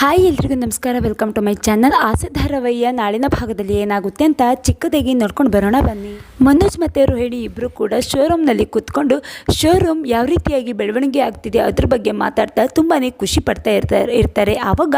Hi ಎಲ್ರಿಗೂ ನಮಸ್ಕಾರ welcome to my channel ಆಸೆ ಧಾರಾವಾಹಿಯ ನಾಳಿನ ಭಾಗದಲ್ಲಿ ಏನಾಗುತ್ತೆ ಅಂತ ಚಿಕ್ಕದಾಗಿ ನೋಡ್ಕೊಂಡು ಬರೋಣ, ಬನ್ನಿ. ಮನೋಜ್ ಮತ್ತು ರೋಹಿಣಿ ಇಬ್ಬರು ಕೂಡ ಶೋರೂಮ್ನಲ್ಲಿ ಕೂತ್ಕೊಂಡು ಶೋರೂಮ್ ಯಾವ ರೀತಿಯಾಗಿ ಬೆಳವಣಿಗೆ ಆಗ್ತಿದೆ ಅದ್ರ ಬಗ್ಗೆ ಮಾತಾಡ್ತಾ ತುಂಬಾ ಖುಷಿ ಪಡ್ತಾ ಇರ್ತಾರೆ ಇರ್ತಾರೆ. ಆವಾಗ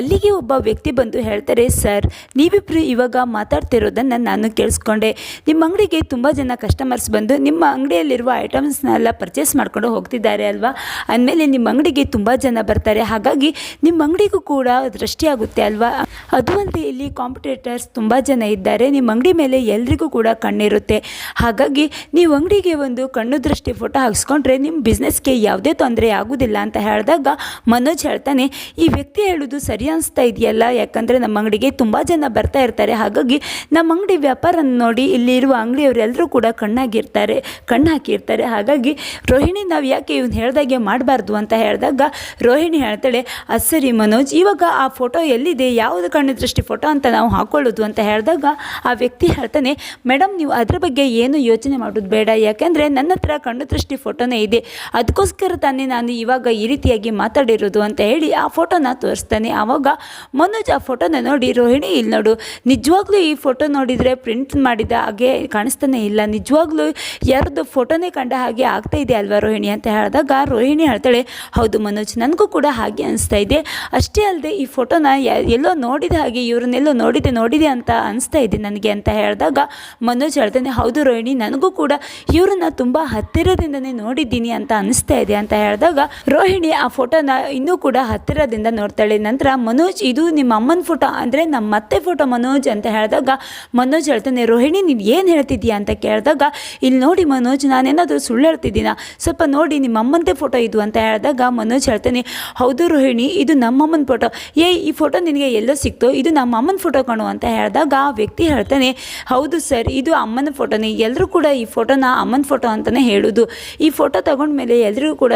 ಅಲ್ಲಿಗೆ ಒಬ್ಬ ವ್ಯಕ್ತಿ ಬಂದು ಹೇಳ್ತಾರೆ, ಸರ್ ನೀವಿಬ್ಬರು ಇವಾಗ ಮಾತಾಡ್ತಿರೋದನ್ನು ನಾನು ಕೇಳಿಸ್ಕೊಂಡೆ. ನಿಮ್ಮ ಅಂಗಡಿಗೆ ತುಂಬ ಜನ ಕಸ್ಟಮರ್ಸ್ ಬಂದು ನಿಮ್ಮ ಅಂಗಡಿಯಲ್ಲಿರುವ ಐಟಮ್ಸ್ನೆಲ್ಲ ಪರ್ಚೇಸ್ ಮಾಡ್ಕೊಂಡು ಹೋಗ್ತಿದ್ದಾರೆ ಅಲ್ವಾ? ಅಂದಮೇಲೆ ನಿಮ್ಮ ಅಂಗಡಿಗೆ ತುಂಬ ಜನ ಬರ್ತಾರೆ. ಹಾಗಾಗಿ ನಿಮ್ಮ ಅಂಗಡಿಗೂ ಕೂಡ ದೃಷ್ಟಿಯಾಗುತ್ತೆ ಅಲ್ವಾ? ಅದು ಅಲ್ಲದೆ ಇಲ್ಲಿ ಕಾಂಪಿಟೇಟರ್ಸ್ ತುಂಬ ಜನ ಇದ್ದಾರೆ. ನಿಮ್ಮ ಅಂಗಡಿ ಮೇಲೆ ಎಲ್ರಿಗೂ ಕೂಡ ಕಣ್ಣಿರುತ್ತೆ. ಹಾಗಾಗಿ ನೀವು ಅಂಗಡಿಗೆ ಒಂದು ಕಣ್ಣು ದೃಷ್ಟಿ ಫೋಟೋ ಹಾಕ್ಸ್ಕೊಂಡ್ರೆ ನಿಮ್ಮ ಬಿಸ್ನೆಸ್ಗೆ ಯಾವುದೇ ತೊಂದರೆ ಆಗೋದಿಲ್ಲ ಅಂತ ಹೇಳಿದಾಗ ಮನೋಜ್ ಹೇಳ್ತಾನೆ, ಈ ವ್ಯಕ್ತಿ ಹೇಳೋದು ಸರಿ ಅನಿಸ್ತಾ ಇದೆಯಲ್ಲ? ಯಾಕಂದರೆ ನಮ್ಮ ಅಂಗಡಿಗೆ ತುಂಬ ಜನ ಬರ್ತಾ ಇರ್ತಾರೆ. ಹಾಗಾಗಿ ನಮ್ಮ ಅಂಗಡಿ ವ್ಯಾಪಾರ ನೋಡಿ ಇಲ್ಲಿರುವ ಅಂಗಡಿಯವರೆಲ್ಲರೂ ಕೂಡ ಕಣ್ಣಾಗಿರ್ತಾರೆ, ಕಣ್ಣು ಹಾಕಿರ್ತಾರೆ. ಹಾಗಾಗಿ ರೋಹಿಣಿ, ನಾವು ಯಾಕೆ ಇವ್ನು ಹೇಳ್ದಾಗೆ ಮಾಡಬಾರ್ದು? ಅಂತ ಹೇಳಿದಾಗ ರೋಹಿಣಿ ಹೇಳ್ತಾಳೆ ಅಸರಿ ಸರಿ ಮನೋಜ್ ಇವಾಗ ಆ ಫೋಟೋ ಎಲ್ಲಿದೆ? ಯಾವುದು ಕಣ್ಣು ದೃಷ್ಟಿ ಫೋಟೋ ಅಂತ ನಾವು ಹಾಕೊಳ್ಳೋದು ಅಂತ ಹೇಳಿದಾಗ ಆ ವ್ಯಕ್ತಿ ಹೇಳ್ತಾನೆ ಮೇಡಮ್ ನೀವು ಅದರ ಬಗ್ಗೆ ಏನು ಯೋಚನೆ ಮಾಡೋದು ಬೇಡ. ಯಾಕೆಂದರೆ ನನ್ನ ಹತ್ರ ಕಣ್ಣು ದೃಷ್ಟಿ ಫೋಟೋನೇ ಇದೆ. ಅದಕ್ಕೋಸ್ಕರ ತಾನೇ ನಾನು ಇವಾಗ ಈ ರೀತಿಯಾಗಿ ಮಾತಾಡಿರೋದು ಅಂತ ಹೇಳಿ ಆ ಫೋಟೋನ ತೋರಿಸ್ತಾನೆ. ಆವಾಗ ಮನೋಜ್ ಆ ಫೋಟೋನ ನೋಡಿ, ರೋಹಿಣಿ ಇಲ್ಲಿ ನೋಡು. ನಿಜವಾಗ್ಲೂ ಈ ಫೋಟೋ ನೋಡಿದರೆ ಪ್ರಿಂಟ್ ಮಾಡಿದ ಹಾಗೆ ಕಾಣಿಸ್ತಾನೆ ಇಲ್ಲ. ನಿಜವಾಗ್ಲೂ ಯಾರದ್ದು ಫೋಟೋನೇ ಕಂಡ ಹಾಗೆ ಆಗ್ತಾ ಇದೆ ಅಲ್ವಾ ರೋಹಿಣಿ? ಅಂತ ಹೇಳಿದಾಗ ರೋಹಿಣಿ ಹೇಳ್ತಾಳೆ, ಹೌದು ಮನೋಜ್, ನನಗೂ ಕೂಡ ಹಾಗೆ ಅನಿಸ್ತಾ ಇದೆ. ಅಷ್ಟೇ ಅಲ್ಲದೆ ಈ ಫೋಟೋನ ಎಲ್ಲೋ ನೋಡಿದ ಹಾಗೆ ಇವ್ರನ್ನೆಲ್ಲೋ ನೋಡಿದೆ ನೋಡಿದೆ ಅಂತ ಅನಿಸ್ತಾ ಇದೆ ನನಗೆ ಅಂತ ಹೇಳಿದಾಗ ಮನೋಜ್ ಹೇಳ್ತಾನೆ, ಹೌದು ರೋಹಿಣಿ, ನನಗೂ ಕೂಡ ಇವ್ರನ್ನ ತುಂಬ ಹತ್ತಿರದಿಂದನೇ ನೋಡಿದ್ದೀನಿ ಅಂತ ಅನಿಸ್ತಾ ಇದೆ ಅಂತ ಹೇಳಿದಾಗ ರೋಹಿಣಿ ಆ ಫೋಟೋನ ಇನ್ನೂ ಕೂಡ ಹತ್ತಿರದಿಂದ ನೋಡ್ತಾಳೆ. ನಂತರ ಮನೋಜ್, ಇದು ನಿಮ್ಮ ಅಮ್ಮನ ಫೋಟೋ ಅಂದರೆ ನಮ್ಮ ಮತ್ತೆ ಫೋಟೋ ಮನೋಜ್ ಅಂತ ಹೇಳಿದಾಗ ಮನೋಜ್ ಹೇಳ್ತಾನೆ, ರೋಹಿಣಿ, ನೀನು ಏನು ಹೇಳ್ತಿದ್ದೀಯಾ ಅಂತ ಕೇಳಿದಾಗ ಇಲ್ಲಿ ನೋಡಿ ಮನೋಜ್, ನಾನೇನಾದರೂ ಸುಳ್ಳು ಹೇಳ್ತಿದ್ದೀನ? ಸ್ವಲ್ಪ ನೋಡಿ ನಿಮ್ಮ ಅಮ್ಮಂದೇ ಫೋಟೋ ಇದು ಅಂತ ಹೇಳಿದಾಗ ಮನೋಜ್ ಹೇಳ್ತಾನೆ, ಹೌದು ರೋಹಿಣಿ, ಇದು ನಮ್ಮಮ್ಮನ ಫೋಟೋ ಏ ಈ ಫೋಟೋ ನಿನಗೆ ಎಲ್ಲೋ ಸಿಕ್ತೋ? ಇದು ನಮ್ಮ ಅಮ್ಮನ ಫೋಟೋ ಕಣು ಅಂತ ಹೇಳಿದಾಗ ಆ ವ್ಯಕ್ತಿ ಹೇಳ್ತಾನೆ, ಹೌದು ಸರ್ ಇದು ಅಮ್ಮನ ಫೋಟೋನೇ ಎಲ್ಲರೂ ಕೂಡ ಈ ಫೋಟೋನ ಅಮ್ಮನ ಫೋಟೋ ಅಂತಲೇ ಹೇಳೋದು. ಈ ಫೋಟೋ ತಗೊಂಡ್ಮೇಲೆ ಎಲ್ಲರಿಗೂ ಕೂಡ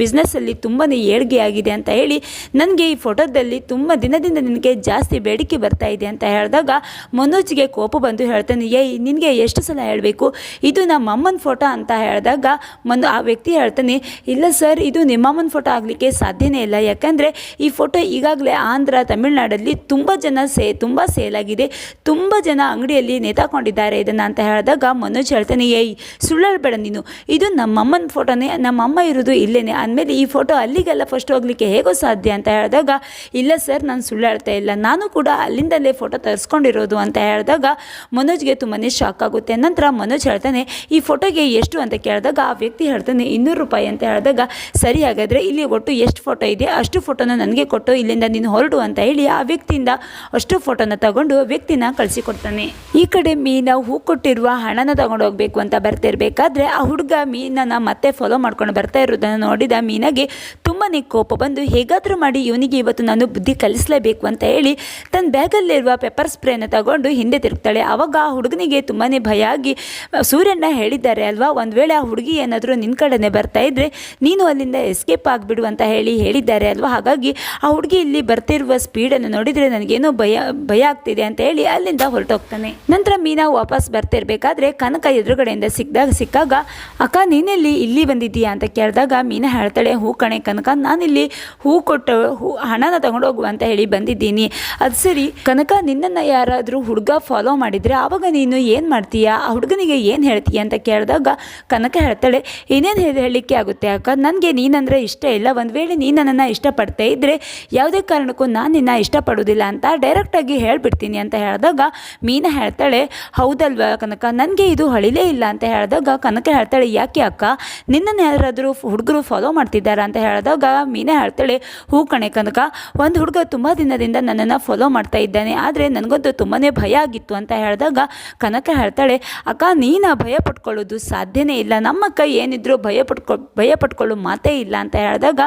ಬಿಸ್ನೆಸ್ಸಲ್ಲಿ ತುಂಬಾ ಏಳಿಗೆ ಆಗಿದೆ ಅಂತ ಹೇಳಿ, ನನಗೆ ಈ ಫೋಟೋದಲ್ಲಿ ತುಂಬ ದಿನದಿಂದ ನಿನಗೆ ಜಾಸ್ತಿ ಬೇಡಿಕೆ ಬರ್ತಾ ಇದೆ ಅಂತ ಹೇಳಿದಾಗ ಮನೋಜ್ಗೆ ಕೋಪ ಬಂದು ಹೇಳ್ತಾನೆ, ಏಯ್, ನಿನಗೆ ಎಷ್ಟು ಸಲ ಹೇಳಬೇಕು? ಇದು ನಮ್ಮ ಅಮ್ಮನ ಫೋಟೋ ಅಂತ ಹೇಳಿದಾಗ ಮನು, ಆ ವ್ಯಕ್ತಿ ಹೇಳ್ತಾನೆ, ಇಲ್ಲ ಸರ್ ಇದು ನಿಮ್ಮಮ್ಮನ ಫೋಟೋ ಆಗಲಿಕ್ಕೆ ಸಾಧ್ಯನೇ ಇಲ್ಲ. ಯಾಕಂದರೆ ಈ ಫೋಟೋ ಈಗಾಗಲೇ ಆಂಧ್ರ, ತಮಿಳುನಾಡಲ್ಲಿ ತುಂಬ ಜನ ಸೇ, ತುಂಬ ಆಗಿದೆ ತುಂಬ ಜನ ಅಂಗಡಿಯಲ್ಲಿ ನೇತಾಕೊಂಡಿದ್ದಾರೆ. ಇದನ್ನು ಅಂತ ಹೇಳಿದಾಗ ಮನೋಜ್ ಹೇಳ್ತಾನೆ, ಏಯ್ ಸುಳ್ಳು ಹೇಳ್ಬೇಡ ನೀನು. ಇದು ನಮ್ಮಮ್ಮನ ಫೋಟೋನೇ, ನಮ್ಮಮ್ಮ ಇರೋದು ಇಲ್ಲೇನೆ. ಅಂದಮೇಲೆ ಈ ಫೋಟೋ ಅಲ್ಲಿಗೆಲ್ಲ ಫಸ್ಟ್ ಹೋಗಲಿಕ್ಕೆ ಹೇಗೋ ಸಾಧ್ಯ? ಅಂತ ಹೇಳಿದಾಗ, ಇಲ್ಲ ಸರ್, ನಾನು ಸುಳ್ಳು ಹೇಳ್ತಾ ಇಲ್ಲ. ನಾನು ಕೂಡ ಅಲ್ಲಿಂದಲೇ ಫೋಟೋ ತರಿಸ್ಕೊಂಡಿರೋದು. ಅಂತ ಹೇಳಿದಾಗ, ಮನೋಜ್ಗೆ ತುಂಬಾ ಶಾಕ್ ಆಗುತ್ತೆ. ನಂತರ ಮನೋಜ್ ಹೇಳ್ತಾನೆ, ಈ ಫೋಟೋಗೆ ಎಷ್ಟು? ಅಂತ ಕೇಳಿದಾಗ, ಆ ವ್ಯಕ್ತಿ ಹೇಳ್ತಾನೆ, ಇನ್ನೂರು ರೂಪಾಯಿ. ಅಂತ ಹೇಳಿದಾಗ, ಸರಿ, ಹಾಗಾದರೆ ಇಲ್ಲಿ ಒಟ್ಟು ಎಷ್ಟು ಫೋಟೋ ಇದೆ? ಅಷ್ಟು ಫೋಟೋನ ನನಗೆ ಕೊಟ್ಟು ಇಲ್ಲಿಂದ ನೀನು ಹೊರಡು ಅಂತ ಹೇಳಿ ಆ ವ್ಯಕ್ತಿಯಿಂದ ಅಷ್ಟು ಫೋಟೋನ ತಗೊಂಡು ವ್ಯಕ್ತಿನ ಕಳಿಸಿಕೊಡ್ತಾನೆ. ಈ ಕಡೆ ಮೀನ ಹೂ ಕೊಟ್ಟಿರುವ ಹಣನ ತಗೊಂಡು ಹೋಗ್ಬೇಕು ಅಂತ ಬರ್ತಿರ್ಬೇಕಾದ್ರೆ ಆ ಹುಡುಗ ಮೀನನ್ನ ಮತ್ತೆ ಫಾಲೋ ಮಾಡ್ಕೊಂಡು ಬರ್ತಾ ಇರೋದನ್ನು ನೋಡಿದ ಮೀನಾಗೆ ತುಂಬಾ ಕೋಪ ಬಂದು, ಹೇಗಾದರೂ ಮಾಡಿ, ಇವನಿಗೆ ಇವತ್ತು ನಾನು ಬುದ್ಧಿ ಕಲಿಸಲೇಬೇಕು ಅಂತ ಹೇಳಿ ತನ್ನ ಬ್ಯಾಗಲ್ಲಿರುವ ಪೆಪ್ಪರ್ ಸ್ಪ್ರೇನ ತಗೊಂಡು ಹಿಂದೆ ತಿರುಗ್ತಾಳೆ. ಆವಾಗ ಆ ಹುಡುಗನಿಗೆ ತುಂಬಾ ಭಯ ಆಗಿ ಸೂರ್ಯನ ಹೇಳಿದ್ದಾರೆ ಅಲ್ವಾ, ಒಂದು ವೇಳೆ ಆ ಹುಡುಗಿ ಏನಾದರೂ ನಿನ್ನ ಕಡೆನೇ ಬರ್ತಾ ಇದ್ರೆ ನೀನು ಅಲ್ಲಿಂದ ಎಸ್ಕೇಪ್ ಆಗಿಬಿಡು ಅಂತ ಹೇಳಿ ಹೇಳಿದ್ದಾರೆ ಅಲ್ವಾ? ಹಾಗಾಗಿ ಆ ಹುಡುಗಿ ಇಲ್ಲಿ ಬರ್ತಿರುವ ಸ್ಪೀಡನ್ನು ನೋಡಿದರೆ ನನಗೇನೋ ಭಯ ಭಯ ಆಗ್ತಿದೆ ಅಂತ ಹೇಳಿ ಅಲ್ಲಿಂದ ಹೊರಟೋಗ್ತಾನೆ. ನಂತರ ಮೀನಾ ವಾಪಸ್ ಬರ್ತಿರ್ಬೇಕಾದ್ರೆ ಕನಕ ಎದುರುಗಡೆಯಿಂದ ಸಿಕ್ಕಿದಾಗ ಸಿಕ್ಕಾಗ, ಅಕ್ಕ, ನೀನೆಲ್ಲಿ ಇಲ್ಲಿ ಬಂದಿದ್ದೀಯಾ? ಅಂತ ಕೇಳಿದಾಗ ಮೀನಾ ಹೇಳ್ತಾಳೆ, ಹೂ ಕಣೆ ಕನಕ, ನಾನಿಲ್ಲಿ ಹೂ ಕೊಟ್ಟು, ಹೂ, ಹಣನ ತಗೊಂಡು ಹೋಗು ಅಂತ ಹೇಳಿ ಬಂದಿದ್ದೀನಿ. ಅದು ಸರಿ, ಕನಕ ನಿನ್ನನ್ನು ಯಾರಾದರೂ ಹುಡುಗ ಫಾಲೋ ಮಾಡಿದರೆ ಆವಾಗ ನೀನು ಏನು ಮಾಡ್ತೀಯಾ? ಆ ಹುಡುಗನಿಗೆ ಏನು ಹೇಳ್ತೀಯ? ಅಂತ ಕೇಳಿದಾಗ ಕನಕ ಹೇಳ್ತಾಳೆ ಏನೇನು ಹೇಳಲಿಕ್ಕೆ ಆಗುತ್ತೆ ಅಕ್ಕ? ನನಗೆ ನೀನಂದರೆ ಇಷ್ಟ ಇಲ್ಲ. ಒಂದು ವೇಳೆ ನೀನು ನನ್ನನ್ನು ಇಷ್ಟಪಡ್ತಾ ಇದ್ದರೆ ಯಾವುದೇ ಕಾರಣಕ್ಕೂ ನಾನು ನಿನ್ನ ಇಷ್ಟಪಡೋದಿಲ್ಲ ಅಂತ ಡೈರೆಕ್ಟಾಗಿ ಹೇಳಿಬಿಡ್ತೀನಿ ಅಂತ ಹೇಳಿದಾಗ ಮೀನಾ ಹೇಳ್ತಾಳೆ, ಹೌದಲ್ವಾ ಕನಕ? ನನಗೆ ಇದು ಹಳಿಲೇ ಇಲ್ಲ ಅಂತ ಹೇಳಿದಾಗ ಕನಕ ಹೇಳ್ತಾಳೆ, ಯಾಕೆ ಅಕ್ಕ? ನಿನ್ನನ್ನು ಯಾರಾದರೂ ಹುಡುಗರು ಫಾಲೋ ಮಾಡ್ತಿದ್ದಾರಾ? ಅಂತ ಹೇಳಿದಾಗ ಮೀನಾ ಹೇಳ್ತಾಳೆ, ಹೂ ಕಣೆ ಕನಕ, ಒಂದು ಹುಡುಗ ತುಂಬ ದಿನದಿಂದ ನನ್ನನ್ನು ಫಾಲೋ ಮಾಡ್ತಾ ಇದ್ದಾನೆ, ಆದರೆ ನನಗಂತೂ ತುಂಬಾ ಭಯ ಆಗಿತ್ತು ಅಂತ ಹೇಳಿದಾಗ ಕನಕ ಹೇಳ್ತಾಳೆ, ಅಕ್ಕ, ನೀನು ಭಯ ಪಟ್ಕೊಳ್ಳೋದು ಸಾಧ್ಯನೇ ಇಲ್ಲ. ನಮ್ಮ ಅಕ್ಕ ಏನಿದ್ರು ಭಯ ಪಟ್ಕೊ ಭಯ ಪಟ್ಕೊಳ್ಳೋ ಮಾತೇ ಇಲ್ಲ ಅಂತ ಹೇಳಿದಾಗ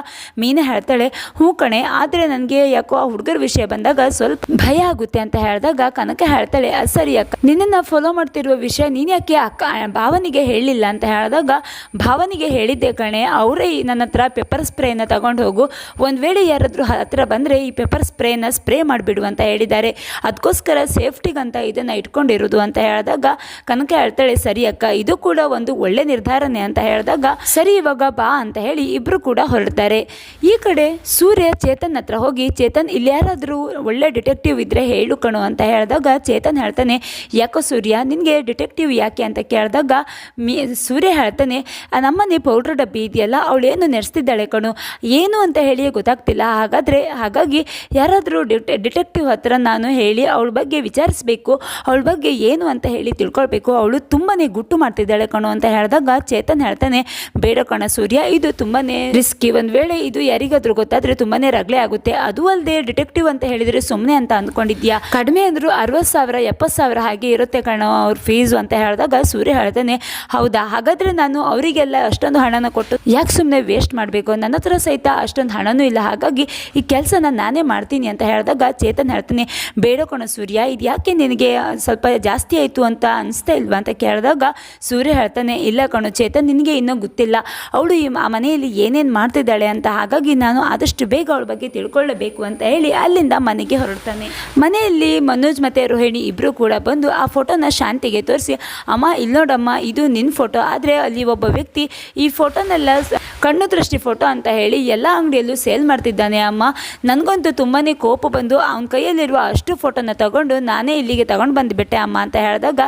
ಮೀನಾ ಹೇಳ್ತಾಳೆ, ಹೂ ಕಣೆ, ಆದರೆ ನನಗೆ ಯಾಕೋ ಆ ಹುಡುಗರ ವಿಷಯ ಬಂದಾಗ ಸ್ವಲ್ಪ ಭಯ ಆಗುತ್ತೆ ಅಂತ ಹೇಳಿದಾಗ ಕನಕ ಹೇಳ್ತಾಳೆ "ಅದ್ ಸರಿ ಅಕ್ಕ. ನಿನ್ನನ್ನು ಫಾಲೋ ಮಾಡ್ತಿರುವ ವಿಷಯ ನೀನು ಯಾಕೆ ಅಕ್ಕ, ಭಾವನಿಗೆ ಹೇಳಿಲ್ಲ? ಅಂತ ಹೇಳಿದಾಗ, ಭಾವನಿಗೆ ಹೇಳಿದ್ದೆ ಕಣೆ, ಅವರೇ ನನ್ನ ಹತ್ರ ಪೆಪ್ಪರ್ ಸ್ಪ್ರೇನ ತಗೊಂಡು ಹೋಗು. ಒಂದು ವೇಳೆ ಯಾರಾದರೂ ಹತ್ರ ಬಂದರೆ ಈ ಪೆಪ್ಪರ್ ಸ್ಪ್ರೇನ ಸ್ಪ್ರೇ ಮಾಡಿಬಿಡು ಅಂತ ಹೇಳಿದ್ದಾರೆ. ಅದಕ್ಕೋಸ್ಕರ ಸೇಫ್ಟಿಗಂತ ಇದನ್ನು ಇಟ್ಕೊಂಡಿರೋದು. ಅಂತ ಹೇಳಿದಾಗ, ಕನಕ ಹೇಳ್ತಾಳೆ, ಸರಿ ಅಕ್ಕ, ಇದು ಕೂಡ ಒಂದು ಒಳ್ಳೆ ನಿರ್ಧಾರನೇ. ಅಂತ ಹೇಳಿದಾಗ, ಸರಿ, ಇವಾಗ ಬಾ ಅಂತ ಹೇಳಿ ಇಬ್ಬರು ಕೂಡ ಹೊರಡ್ತಾರೆ. ಈ ಕಡೆ ಸೂರ್ಯ ಚೇತನ್ ಹತ್ರ ಹೋಗಿ, ಚೇತನ್ ಇಲ್ಲಿ ಯಾರಾದರೂ ಒಳ್ಳೆ ಡಿಟೆಕ್ಟಿವ್ ಇದ್ದರೆ ಹೇಳು ಕಣು ಅಂತ ಹೇಳಿದಾಗ ಚೇತನ್ ಹೇಳ್ತಾನೆ, ಯಾಕೋ ಸೂರ್ಯ, ನಿನಗೆ ಡಿಟೆಕ್ಟಿವ್ ಯಾಕೆ? ಅಂತ ಕೇಳಿದಾಗ, ಮೀ, ಸೂರ್ಯ ಹೇಳ್ತಾನೆ "ಆ ನಮ್ಮನೆ ಪೌಡ್ರ್ ಡಬ್ಬಿ ಇದೆಯಲ್ಲ ಅವಳೇನು ನೆರೆಸ್ತಿದ್ದಾಳೆ ಕಣು, ಏನು ಅಂತ ಹೇಳಿ ಗೊತ್ತಾಗ್ತಿಲ್ಲ, ಹಾಗಾದರೆ, ಹಾಗಾಗಿ ಯಾರಾದರೂ ಡಿಟೆ, ಡಿಟೆಕ್ಟಿವ್ ಹತ್ರ ನಾನು ಹೇಳಿ ಅವಳ ಬಗ್ಗೆ ವಿಚಾರಿಸಬೇಕು, ಅವಳ ಬಗ್ಗೆ ಏನು ಅಂತ ಹೇಳಿ ತಿಳ್ಕೊಳ್ಬೇಕು, ಅವಳು ತುಂಬಾ ಗುಟ್ಟು ಮಾಡ್ತಿದ್ದಾಳೆ ಕಣು ಅಂತ ಹೇಳಿದಾಗ ಚೇತನ್ ಹೇಳ್ತಾನೆ, ಬೇಡ ಕಣ ಸೂರ್ಯ, ಇದು ತುಂಬಾ ರಿಸ್ಕಿ ಒಂದು ವೇಳೆ ಇದು ಯಾರಿಗಾದರೂ ಗೊತ್ತಾದರೆ ತುಂಬಾ ರಗಳೆ ಆಗುತ್ತೆ ಅದು ಅಲ್ಲದೆ ಡಿಟೆಕ್ಟಿವ್ ಅಂತ ಹೇಳಿದರೆ ಸುಮ್ಮನೆ ಅಂತ ಅಂದ್ಕೊಂಡಿದ್ಯಾ? ಕಡಿಮೆ ಅಂದರೂ ಅರವತ್ತು ಸಾವಿರ, ಎಪ್ಪತ್ತು ಸಾವಿರ ಹಾಗೆ ಇರುತ್ತೆ ಕಣೋ ಅವ್ರ ಫೀಸು ಅಂತ ಹೇಳಿದಾಗ ಸೂರ್ಯ ಹೇಳ್ತಾನೆ, ಹೌದಾ? ಹಾಗಾದರೆ ನಾನು ಅವರಿಗೆಲ್ಲ ಅಷ್ಟೊಂದು ಹಣನ ಕೊಟ್ಟು ಯಾಕೆ ಸುಮ್ಮನೆ ವೇಸ್ಟ್ ಮಾಡಬೇಕು? ನನ್ನ ಹತ್ರ ಸಹಿತ ಅಷ್ಟೊಂದು ಹಣನೂ ಇಲ್ಲ. ಹಾಗಾಗಿ ಈ ಕೆಲಸನ ನಾನೇ ಮಾಡ್ತೀನಿ ಅಂತ ಹೇಳಿದಾಗ ಚೇತನ್ ಹೇಳ್ತಾನೆ, ಬೇಡ ಕಣೋ ಸೂರ್ಯ, ಇದು ಯಾಕೆ ನಿನಗೆ ಸ್ವಲ್ಪ ಜಾಸ್ತಿ ಆಯಿತು ಅಂತ ಅನಿಸ್ತಾ ಇಲ್ವಾ ಅಂತ ಕೇಳಿದಾಗ ಸೂರ್ಯ ಹೇಳ್ತಾನೆ, ಇಲ್ಲ ಕಣೋ ಚೇತನ್, ನಿನಗೆ ಇನ್ನೂ ಗೊತ್ತಿಲ್ಲ. ಅವಳು ಆ ಮನೆಯಲ್ಲಿ ಏನೇನು ಮಾಡ್ತಿದ್ದಾಳೆ ಅಂತ. ಹಾಗಾಗಿ ನಾನು ಆದಷ್ಟು ಬೇಗ ಅವಳ ಬಗ್ಗೆ ತಿಳ್ಕೊಳ್ಳಬೇಕು ಅಂತ ಹೇಳಿ ಅಲ್ಲಿಂದ ಮನೆಗೆ ಹೊರಡ್ತಾನೆ. ಮನೆಯಲ್ಲಿ ಮನೋಜ್ ಮತ್ತು ರೋಹಿಣಿ ಇಬ್ಬರು ಕೂಡ ಬಂದು ಆ ಫೋಟೋನ ಶಾಂತಿಗೆ ತೋರಿಸಿ, ಅಮ್ಮ ಇಲ್ಲಿ ನೋಡಮ್ಮ, ಇದು ನಿನ್ನ ಫೋಟೋ. ಆದರೆ ಅಲ್ಲಿ ಒಬ್ಬ ವ್ಯಕ್ತಿ ಈ ಫೋಟೋನೆಲ್ಲ ಕಣ್ಣು ದೃಷ್ಟಿ ಫೋಟೋ ಅಂತ ಹೇಳಿ ಎಲ್ಲ ಅಂಗಡಿಯಲ್ಲೂ ಸೇಲ್ ಮಾಡ್ತಿದ್ದಾನೆ ಅಮ್ಮ. ನನಗಂತೂ ತುಂಬಾ ಕೋಪ ಬಂದು ಅವನ ಕೈಯಲ್ಲಿರುವ ಅಷ್ಟು ಫೋಟೋನ ತಗೊಂಡು ನಾನೇ ಇಲ್ಲಿಗೆ ತಗೊಂಡು ಬಂದುಬಿಟ್ಟೆ ಅಮ್ಮ, ಅಂತ ಹೇಳಿದಾಗ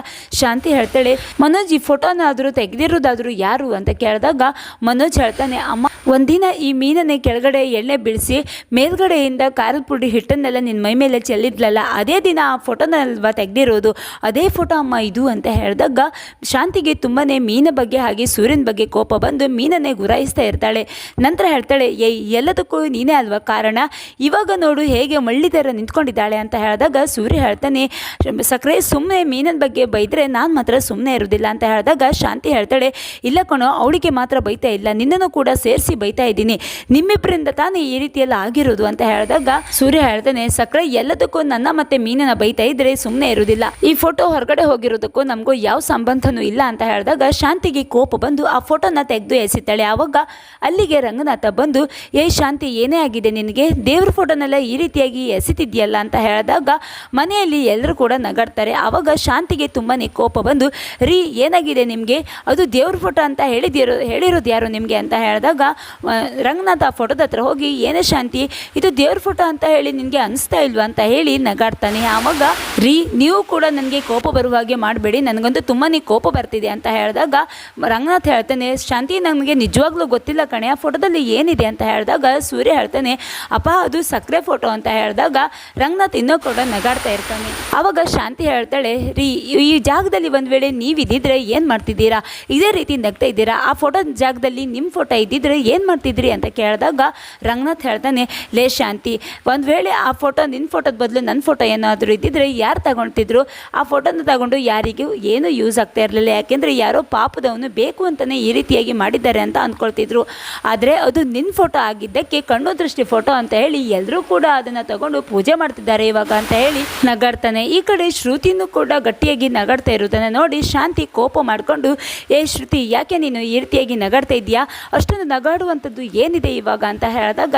ಶಾಂತಿ ಹೇಳ್ತಾಳೆ. ಮನೋಜ್ ಈ ಫೋಟೋನಾದರೂ ತೆಗೆದಿರೋದಾದರೂ ಯಾರು ಅಂತ ಕೇಳಿದಾಗ ಮನೋಜ್ ಹೇಳ್ತಾನೆ, ಅಮ್ಮ ಒಂದಿನ ಈ ಮೀನನ್ನೇ ಕೆಳಗಡೆ ಎಣ್ಣೆ ಬಿಡಿಸಿ ಮೇಲ್ಗಡೆಯಿಂದ ಖಾರದ ಪುಡಿ ಹಿಟ್ಟನ್ನೆಲ್ಲ ನಿನ್ನ ಮೈ ಮೇಲೆ ಚೆಲ್ಲಿದ್ಲಲ್ಲ, ಅದೇ ದಿನ ಆ ಫೋಟೋನಲ್ವಾ ತೆಗೆದಿರೋದು, ಅದೇ ಫೋಟೋ ಅಮ್ಮ ಇದು ಅಂತ ಹೇಳಿದಾಗ ಶಾಂತಿಗೆ ತುಂಬಾ ಮೀನ ಬಗ್ಗೆ ಹಾಗೆ ಸೂರ್ಯನ ಬಗ್ಗೆ ಕೋಪ ಬಂದು ಮೀನನ್ನೇ ಗುರಾಯಿಸ್ತಾ ಇರ್ತಾಳೆ. ನಂತರ ಹೇಳ್ತಾಳೆ ಏ ಎಲ್ಲದಕ್ಕೂ ನೀನೇ ಅಲ್ವಾ ಕಾರಣ? ಇವಾಗ ನೋಡು ಹೇಗೆ ಮಳ್ಳಿ ಥರ ನಿಂತ್ಕೊಂಡಿದ್ದಾಳೆ ಅಂತ ಹೇಳಿದಾಗ ಸೂರ್ಯ ಹೇಳ್ತಾನೆ ಸಕ್ಕರೆ ಸುಮ್ಮನೆ ಮೀನನ ಬಗ್ಗೆ ಬೈದರೆ ನಾನು ಮಾತ್ರ ಸುಮ್ಮನೆ ಇರೋದಿಲ್ಲ ಅಂತ ಹೇಳಿದಾಗ ಶಾಂತಿ ಹೇಳ್ತಾಳೆ, ಇಲ್ಲ ಕಣೋ, ಅವಳಿಗೆ ಮಾತ್ರ ಬೈತಾ ಇಲ್ಲ, ನಿನ್ನನ್ನು ಕೂಡ ಸೇರಿಸಿ ಬೈತಾ ಇದ್ದೀನಿ. ನಿಮ್ಮಿಬ್ಬರಿಂದ ತಾನೇ ಈ ರೀತಿಯೆಲ್ಲ ಆಗಿರೋದು ಅಂತ ಹೇಳಿದಾಗ ಸೂರ್ಯ ಹೇಳ್ತಾನೆ ಸಕ್ಕರೆ ಎಲ್ಲದಕ್ಕೂ ನನ್ನ ಮತ್ತೆ ಮೀನನ್ನ ಬೈತಾ ಇದ್ರೆ ಸುಮ್ಮನೆ ಇರುವುದಿಲ್ಲ ಈ ಫೋಟೋ ಹೊರಗಡೆ ಹೋಗಿರೋದಕ್ಕೂ ನಮಗೂ ಯಾವ ಸಂಬಂಧನೂ ಇಲ್ಲ ಅಂತ ಹೇಳಿದಾಗ ಶಾಂತಿಗೆ ಕೋಪ ಬಂದು ಆ ಫೋಟೋನ ತೆಗೆದು ಎಸಿತಾಳೆ. ಆವಾಗ ಅಲ್ಲಿಗೆ ರಂಗನಾಥ ಬಂದು, ಏ ಶಾಂತಿ, ಏನೇ ಆಗಿದೆ ನಿನಗೆ? ದೇವ್ರ ಫೋಟೋನೆಲ್ಲ ಈ ರೀತಿಯಾಗಿ ಎಸಿತಿದ್ಯಲ್ಲ ಅಂತ ಹೇಳಿದಾಗ ಮನೆಯಲ್ಲಿ ಎಲ್ಲರೂ ಕೂಡ ನಗಾಡ್ತಾರೆ. ಆವಾಗ ಶಾಂತಿಗೆ ತುಂಬಾ ಕೋಪ ಬಂದು, ರೀ, ಏನಾಗಿದೆ ನಿಮಗೆ? ಅದು ದೇವ್ರ ಫೋಟೋ ಅಂತ ಹೇಳಿದಿರೋ ಹೇಳಿರೋದು ಯಾರು ನಿಮಗೆ? ಅಂತ ಹೇಳಿದಾಗ ರಂಗನಾಥ ಆ ಫೋಟೋದ ಹತ್ರ ಹೋಗಿ, ಏನೇ ಶಾಂತಿ, ಇದು ದೇವ್ರ ಫೋಟೋ ಅಂತ ಹೇಳಿ ನಿನಗೆ ಅನಿಸ್ತಾ ಇಲ್ವಾ ಅಂತ ಹೇಳಿ ನಗಾಡ್ತಾನೆ. ಆವಾಗ ರೀ, ನೀವು ಕೂಡ ನನಗೆ ಕೋಪ ಬರುವ ಹಾಗೆ ಮಾಡಬೇಡಿ, ನನಗಂತೂ ತುಂಬಾ ಕೋಪ ಬರ್ತಿದೆ ಅಂತ ಹೇಳಿದಾಗ, ರಂಗನಾಥ್ ಹೇಳ್ತಾನೆ, ಶಾಂತಿ, ನನಗೆ ನಿಜವಾಗ್ಲೂ ಗೊತ್ತಿಲ್ಲ ಕಣೆ, ಆ ಫೋಟೋದಲ್ಲಿ ಏನಿದೆ? ಅಂತ ಹೇಳಿದಾಗ, ಸೂರ್ಯ ಹೇಳ್ತಾನೆ, ಅಪ್ಪ, ಅದು ಸಕ್ಕರೆ ಫೋಟೋ ಅಂತ ಹೇಳಿದಾಗ, ರಂಗನಾಥ್ ಇನ್ನೂ ಕೂಡ ನಗಾಡ್ತಾ ಇರ್ತಾನೆ. ಆವಾಗ ಶಾಂತಿ ಹೇಳ್ತಾಳೆ, ರೀ, ಈ ಜಾಗದಲ್ಲಿ ಒಂದು ವೇಳೆ ನೀವಿದ್ದಿದ್ರೆ ಏನು ಮಾಡ್ತಿದ್ದೀರಾ? ಇದೇ ರೀತಿ ನಗ್ತಾ ಇದ್ದೀರಾ? ಆ ಫೋಟೋ ಜಾಗದಲ್ಲಿ ನಿಮ್ಮ ಫೋಟೋ ಇದ್ದಿದ್ರೆ ಮಾಡ್ತಿದ್ರಿ ಅಂತ ಕೇಳಿದಾಗ ರಂಗನಾಥ್ ಹೇಳ್ತಾನೆ, ಲೇ ಶಾಂತಿ, ಒಂದು ವೇಳೆ ಆ ಫೋಟೋ ನಿನ್ನ ಫೋಟೋದ ಬದಲು ನನ್ನ ಫೋಟೋ ಏನಾದರೂ ಇದ್ದಿದ್ರೆ ಯಾರು ತಗೊಳ್ತಿದ್ರು ಆ ಫೋಟೋನ ತಗೊಂಡು ಯಾರಿಗೂ ಏನೂ ಯೂಸ್ ಆಗ್ತಾ ಇರಲಿಲ್ಲ. ಯಾಕೆಂದರೆ ಯಾರೋ ಪಾಪದವನು ಬೇಕು ಅಂತಲೇ ಈ ರೀತಿಯಾಗಿ ಮಾಡಿದ್ದಾರೆ ಅಂತ ಅಂದ್ಕೊಳ್ತಿದ್ರು ಆದರೆ ಅದು ನಿನ್ನ ಫೋಟೋ ಆಗಿದ್ದಕ್ಕೆ ಕಣ್ಣು ದೃಷ್ಟಿ ಫೋಟೋ ಅಂತ ಹೇಳಿ ಎಲ್ಲರೂ ಕೂಡ ಅದನ್ನು ತಗೊಂಡು ಪೂಜೆ ಮಾಡ್ತಿದ್ದಾರೆ ಇವಾಗ ಅಂತ ಹೇಳಿ ನಗಾಡ್ತಾನೆ. ಈ ಕಡೆ ಶ್ರುತಿನೂ ಕೂಡ ಗಟ್ಟಿಯಾಗಿ ನಗಾಡ್ತಾ ಇರೋದನ್ನು ನೋಡಿ ಶಾಂತಿ ಕೋಪ ಮಾಡಿಕೊಂಡು, ಏ ಶ್ರುತಿ, ಯಾಕೆ ನೀನು ಈ ರೀತಿಯಾಗಿ ನಗಾಡ್ತಾ ಇದೆಯಾ ಅಷ್ಟೊಂದು ನಗಾಡುವಂಥದ್ದು ಏನಿದೆ ಇವಾಗ ಅಂತ ಹೇಳಿದಾಗ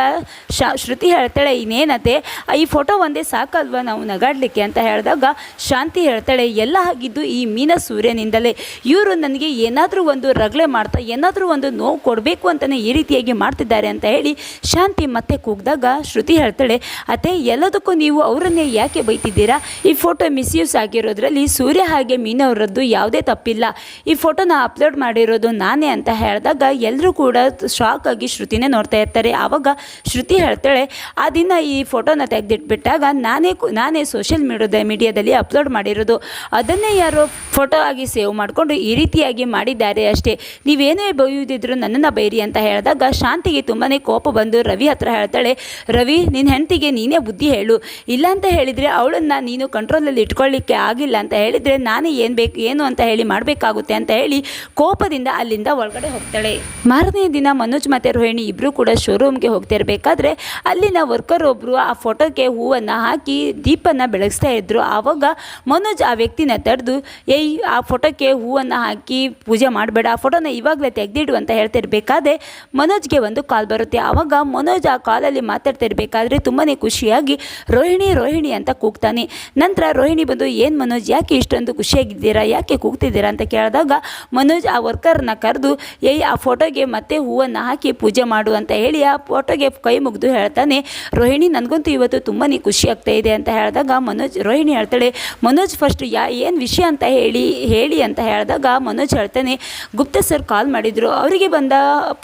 ಶ, ಶ್ರುತಿ ಹೇಳ್ತಾಳೆ ಇನ್ನೇನತೆ ಈ ಫೋಟೋ ಒಂದೇ ಸಾಕಲ್ವಾ ನಾವು ನಗಾಡಲಿಕ್ಕೆ? ಅಂತ ಹೇಳಿದಾಗ, ಶಾಂತಿ ಹೇಳ್ತಾಳೆ, ಎಲ್ಲ ಆಗಿದ್ದು ಈ ಮೀನ ಸೂರ್ಯನಿಂದಲೇ. ಇವರು ನನಗೆ ಏನಾದರೂ ಒಂದು ರಗಳೆ ಮಾಡ್ತಾ, ಏನಾದರೂ ಒಂದು ನೋವು ಕೊಡಬೇಕು ಅಂತಲೇ ಈ ರೀತಿಯಾಗಿ ಮಾಡ್ತಿದ್ದಾರೆ ಅಂತ ಹೇಳಿ ಶಾಂತಿ ಮತ್ತೆ ಕೂಗಿದಾಗ ಶ್ರುತಿ ಹೇಳ್ತಾಳೆ ಅತೆ ಎಲ್ಲದಕ್ಕೂ ನೀವು ಅವರನ್ನೇ ಯಾಕೆ ಬೈತಿದ್ದೀರಾ? ಈ ಫೋಟೋ ಮಿಸ್ಯೂಸ್ ಆಗಿರೋದ್ರಲ್ಲಿ ಸೂರ್ಯ ಹಾಗೆ ಮೀನವರದ್ದು ಯಾವುದೇ ತಪ್ಪಿಲ್ಲ. ಈ ಫೋಟೋನ ಅಪ್ಲೋಡ್ ಮಾಡಿರೋದು ನಾನೇ ಅಂತ ಹೇಳಿದಾಗ ಎಲ್ಲರೂ ಕೂಡ ಶಾಕ್ ಆಗಿ ಶ್ರುತಿನೇ ನೋಡ್ತಾ ಇರ್ತಾರೆ. ಆವಾಗ ಶ್ರುತಿ ಹೇಳ್ತಾಳೆ, ಆ ದಿನ ಈ ಫೋಟೋನ ತೆಗೆದಿಟ್ಬಿಟ್ಟಾಗ ನಾನೇ ನಾನೇ ಸೋಷಿಯಲ್ ಮೀಡಿಯಾದ ಮೀಡಿಯಾದಲ್ಲಿ ಅಪ್ಲೋಡ್ ಮಾಡಿರೋದು. ಅದನ್ನೇ ಯಾರೋ ಫೋಟೋ ಆಗಿ ಸೇವ್ ಮಾಡಿಕೊಂಡು ಈ ರೀತಿಯಾಗಿ ಮಾಡಿದ್ದಾರೆ ಅಷ್ಟೇ. ನೀವೇನೇ ಬೈಯುವುದಿದ್ರು ನನ್ನನ್ನು ಬೈರಿ ಅಂತ ಹೇಳಿದಾಗ ಶಾಂತಿಗೆ ತುಂಬಾ ಕೋಪ ಬಂದು ರವಿ ಹತ್ರ ಹೇಳ್ತಾಳೆ, ರವಿ ನಿನ್ನ ಹೆಂಡತಿಗೆ ನೀನೇ ಬುದ್ಧಿ ಹೇಳು. ಇಲ್ಲ ಅಂತ ಹೇಳಿದರೆ ಅವಳನ್ನು ನೀನು ಕಂಟ್ರೋಲಲ್ಲಿ ಇಟ್ಕೊಳ್ಳಿಕ್ಕೆ ಆಗಿಲ್ಲ ಅಂತ ಹೇಳಿದರೆ ನಾನೇ ಏನು ಬೇಕು, ಏನು ಅಂತ ಹೇಳಿ ಮಾಡಬೇಕಾಗುತ್ತೆ ಅಂತ ಹೇಳಿ ಕೋಪದಿಂದ ಅಲ್ಲಿಂದ ಒಳಗಡೆ ಹೋಗ್ತಾಳೆ. ಮಾರನೇ ದಿನ ಮನೋಜ್ ಮತ್ತು ರೋಹಿಣಿ ಇಬ್ಬರು ಕೂಡ ಶೋರೂಮ್ಗೆ ಹೋಗ್ತಿರ್ಬೇಕಾದ್ರೆ ಅಲ್ಲಿನ ವರ್ಕರ್ ಒಬ್ಬರು ಆ ಫೋಟೋಗೆ ಹೂವನ್ನು ಹಾಕಿ ದೀಪನ ಬೆಳಗಿಸ್ತಾ ಇದ್ದರು ಆವಾಗ ಮನೋಜ್ ಆ ವ್ಯಕ್ತಿನ ತಡೆದು, ಏಯ್, ಆ ಫೋಟೋಕ್ಕೆ ಹೂವನ್ನು ಹಾಕಿ ಪೂಜೆ ಮಾಡಬೇಡ, ಆ ಫೋಟೋನ ಇವಾಗಲೇ ತೆಗೆದಿಡು ಅಂತ ಹೇಳ್ತಿರ್ಬೇಕಾದ್ರೆ ಮನೋಜ್ಗೆ ಒಂದು ಕಾಲ್ ಬರುತ್ತೆ. ಆವಾಗ ಮನೋಜ್ ಆ ಕಾಲಲ್ಲಿ ಮಾತಾಡ್ತಿರ್ಬೇಕಾದ್ರೆ ತುಂಬಾ ಖುಷಿಯಾಗಿ, ರೋಹಿಣಿ ರೋಹಿಣಿ ಅಂತ ಕೂಗ್ತಾನೆ. ನಂತರ ರೋಹಿಣಿ ಬಂದು, ಏನು ಮನೋಜ್, ಯಾಕೆ ಇಷ್ಟೊಂದು ಖುಷಿಯಾಗಿದ್ದೀರಾ? ಯಾಕೆ ಕೂಗ್ತಿದ್ದೀರಾ? ಅಂತ ಕೇಳಿದಾಗ ಮನೋಜ್ ಆ ವರ್ಕರ್ನ ಕರೆದು, ಏಯ್, ಆ ಫೋಟೋಗೆ ಮತ್ತೆ ಹೂವನ್ನು ಹಾಕಿ ಪೂಜೆ ಮಾಡು ಅಂತ ಹೇಳಿ ಆ ಫೋಟೋಗೆ ಕೈ ಮುಗಿದು ಹೇಳ್ತಾನೆ, ರೋಹಿಣಿ, ನನಗಂತೂ ಇವತ್ತು ತುಂಬಾ ಖುಷಿ ಆಗ್ತಾ ಇದೆ ಅಂತ ಹೇಳಿದಾಗ ಮನೋಜ್, ರೋಹಿಣಿ ಹೇಳ್ತಾಳೆ, ಮನೋಜ್ ಫಸ್ಟ್ ಯಾ, ಏನು ವಿಷಯ ಅಂತ ಹೇಳಿ ಹೇಳಿ ಅಂತ ಹೇಳಿದಾಗ ಮನೋಜ್ ಹೇಳ್ತಾನೆ, ಗುಪ್ತ ಸರ್ ಕಾಲ್ ಮಾಡಿದರು, ಅವರಿಗೆ ಬಂದ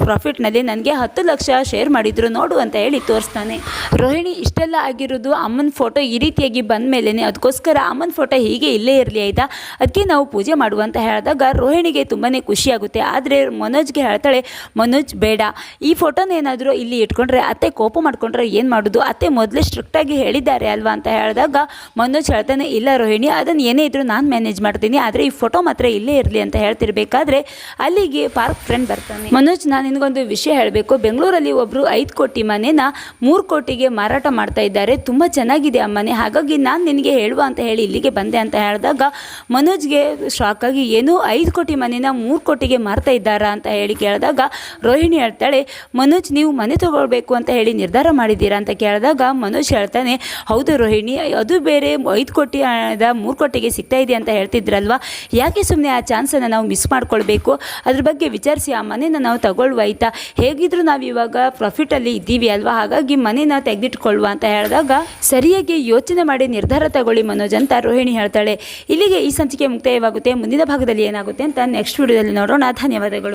ಪ್ರಾಫಿಟ್ನಲ್ಲಿ ನನಗೆ ಹತ್ತು ಲಕ್ಷ ಶೇರ್ ಮಾಡಿದರು, ನೋಡು ಅಂತ ಹೇಳಿ ತೋರಿಸ್ತಾನೆ. ರೋಹಿಣಿ, ಇಷ್ಟೆಲ್ಲ ಆಗಿರೋದು ಅಮ್ಮನ ಫೋಟೋ ಈ ರೀತಿಯಾಗಿ ಬಂದ ಮೇಲೇ ಅದಕ್ಕೋಸ್ಕರ ಅಮ್ಮನ ಫೋಟೋ ಹೀಗೆ ಇಲ್ಲೇ ಇರಲಿ ಆಯಿತಾ? ಅದಕ್ಕೆ ನಾವು ಪೂಜೆ ಮಾಡುವಂತ ಹೇಳಿದಾಗ ರೋಹಿಣಿಗೆ ತುಂಬಾ ಖುಷಿಯಾಗುತ್ತೆ ಆದರೆ ಮನೋಜ್ಗೆ ಹೇಳ್ತಾಳೆ, ಮನೋಜ್, ಬೇಡ ಈ ಫೋಟೋನ ಏನಾದರೂ ಇಲ್ಲಿ ಇಟ್ಕೊಂಡ್ರೆ ಅತ್ತೆ ಕೋಪ ಮಾಡ್ಕೊಂಡ್ರೆ ಏನು ಮಾಡೋದು? ಅತ್ತೆ ಮೊದಲೇ ಸ್ಟ್ರಿಕ್ಟಾಗಿ ಹೇಳಿದ್ದಾರೆ ಅಲ್ವಾ ಅಂತ ಹೇಳಿದಾಗ ಮನೋಜ್ ಹೇಳ್ತಾನೆ, ಇಲ್ಲ ರೋಹಿಣಿ ಅದನ್ನು ಏನೇ ಇದ್ರೂ ನಾನು ಮ್ಯಾನೇಜ್ ಮಾಡ್ತೀನಿ. ಆದರೆ ಈ ಫೋಟೋ ಮಾತ್ರ ಇಲ್ಲೇ ಇರಲಿ ಅಂತ ಹೇಳ್ತಿರ್ಬೇಕಾದ್ರೆ ಅಲ್ಲಿಗೆ ಪಾರ್ಕ್ ಫ್ರೆಂಡ್ ಬರ್ತಾನೆ. ಮನೋಜ್, ನಾನು ನಿನಗೊಂದು ವಿಷಯ ಹೇಳಬೇಕು. ಬೆಂಗಳೂರಲ್ಲಿ ಒಬ್ಬರು ಐದು ಕೋಟಿ ಮನೆನ ಮೂರು ಕೋಟಿಗೆ ಮಾರಾಟ ಮಾಡ್ತಾ ಇದ್ದಾರೆ. ತುಂಬ ಚೆನ್ನಾಗಿದೆ ಆ ಮನೆ. ಹಾಗಾಗಿ ನಾನು ನಿನಗೆ ಹೇಳುವ ಅಂತ ಹೇಳಿ ಇಲ್ಲಿಗೆ ಬಂದೆ ಅಂತ ಹೇಳಿದಾಗ ಮನೋಜ್ಗೆ ಶಾಕ್ ಆಗಿ, ಏನು ಐದು ಕೋಟಿ ಮನೆನ ಮೂರು ಕೋಟಿಗೆ ಮಾರ್ತಾ ಇದ್ದಾರಾ? ಅಂತ ಹೇಳಿ ಕೇಳಿದಾಗ, ರೋಹಿಣಿ ಹೇಳ್ತಾಳೆ, ಮನೋಜ್, ನೀವು ಮನೆ ತಗೊಳ್ಬೇಕು ಅಂತ ಹೇಳಿ ನಿರ್ಧಾರ ಮಾಡಿದ್ದೀರಾ? ಅಂತ ಕೇಳಿದಾಗ ಮನೋಜ್ ಹೇಳ್ತಾನೆ, ಹೌದು ರೋಹಿಣಿ, ಅದು ಬೇರೆ ಐದು ಕೋಟಿ ಹಣದ ಮೂರು ಕೋಟಿಗೆ ಸಿಗ್ತಾ ಇದೆ ಅಂತ ಹೇಳ್ತಿದ್ರಲ್ವಾ? ಯಾಕೆ ಸುಮ್ಮನೆ ಆ ಚಾನ್ಸನ್ನು ನಾವು ಮಿಸ್ ಮಾಡ್ಕೊಳ್ಬೇಕು? ಅದ್ರ ಬಗ್ಗೆ ವಿಚಾರಿಸಿ, ಆ ಮನೇನ ನಾವು ತಗೊಳ್ಳುವ ಆಯ್ತಾ? ಹೇಗಿದ್ರೂ ನಾವು ಇವಾಗ ಪ್ರಾಫಿಟಲ್ಲಿ ಇದ್ದೀವಿ ಅಲ್ವಾ? ಹಾಗಾಗಿ ಮನೇನ ತೆಗೆದಿಟ್ಕೊಳ್ಳುವ ಅಂತ ಹೇಳಿದಾಗ, ಸರಿಯಾಗಿ ಯೋಚನೆ ಮಾಡಿ ನಿರ್ಧಾರ ತಗೊಳ್ಳಿ ಮನೋಜ್ ಅಂತ ರೋಹಿಣಿ ಹೇಳ್ತಾಳೆ. ಇಲ್ಲಿಗೆ ಈ ಸಂಚಿಕೆ ಮುಕ್ತಾಯವಾಗುತ್ತೆ. ಮುಂದಿನ ಭಾಗದಲ್ಲಿ ಏನಾಗುತ್ತೆ ಅಂತ ನೆಕ್ಸ್ಟ್ ವಿಡಿಯೋದಲ್ಲಿ ನೋಡೋಣ. ಧನ್ಯವಾದಗಳು.